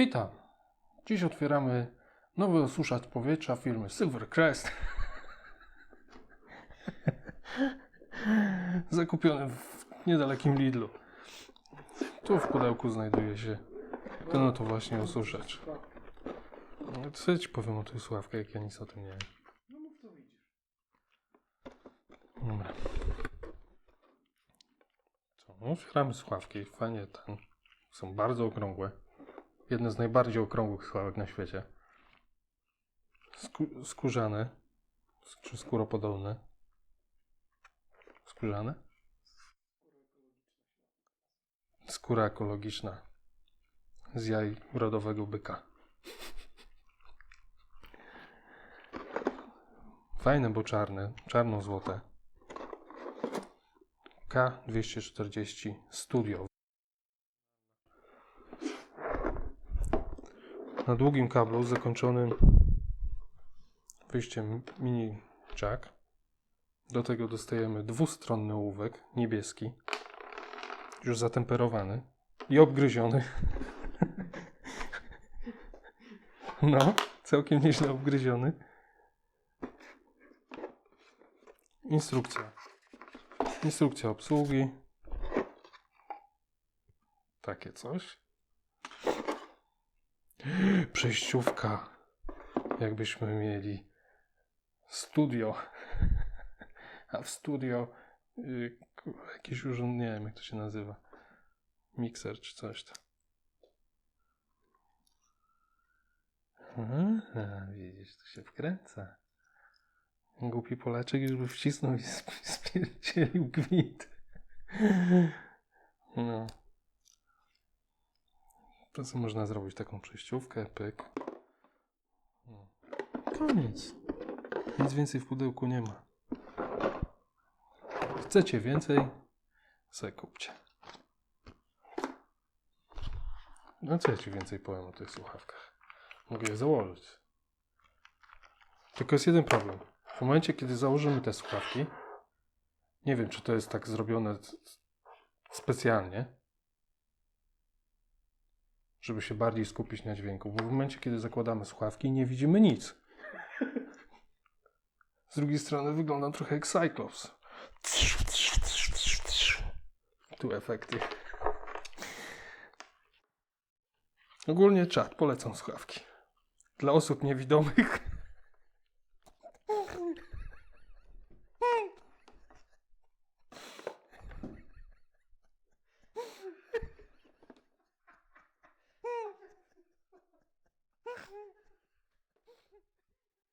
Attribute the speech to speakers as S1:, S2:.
S1: Witam. Dziś otwieramy nowy osuszacz powietrza firmy Silvercrest. Zakupiony w niedalekim Lidlu. Tu w pudełku znajduje się ten oto właśnie osuszacz. No, Co ja ci powiem o tej sławkę, jak ja nic o tym nie wiem. Dobra. Co? No, otwieramy słuchawki. Fajnie ten. Są bardzo okrągłe. Jedne z najbardziej okrągłych słuchawek na świecie. Sku- skórzane. Sk- Czy skóropodobne? Skórzane? Skóra ekologiczna. Z jaj rodowego byka. Fajne, bo czarne. Czarno-złote. K240 Studio. Na długim kablu zakończonym wyjściem mini jack. Do tego dostajemy dwustronny ołówek niebieski, już zatemperowany i obgryziony. No, całkiem nieźle obgryziony. Instrukcja. Instrukcja obsługi. Takie coś. Przejściówka. Jakbyśmy mieli studio. A w studio y, ku- jakiś urząd, nie wiem jak to się nazywa. Mikser czy coś tam. Aha, widzisz, tu się wkręca. Głupi Polaczek już by wcisnął i sp- spierdzielił gwint. No. To co można zrobić? Taką przejściówkę, pyk. Koniec. Nic więcej w pudełku nie ma. Chcecie więcej? Se kupcie. No co ja ci więcej powiem o tych słuchawkach? Mogę je założyć. Tylko jest jeden problem. W momencie, kiedy założymy te słuchawki, nie wiem, czy to jest tak zrobione specjalnie, żeby się bardziej skupić na dźwięku, bo w momencie, kiedy zakładamy słuchawki, nie widzimy nic. Z drugiej strony wyglądam trochę jak Cyclops. Tu efekty. Ogólnie czat, polecam słuchawki. Dla osób niewidomych.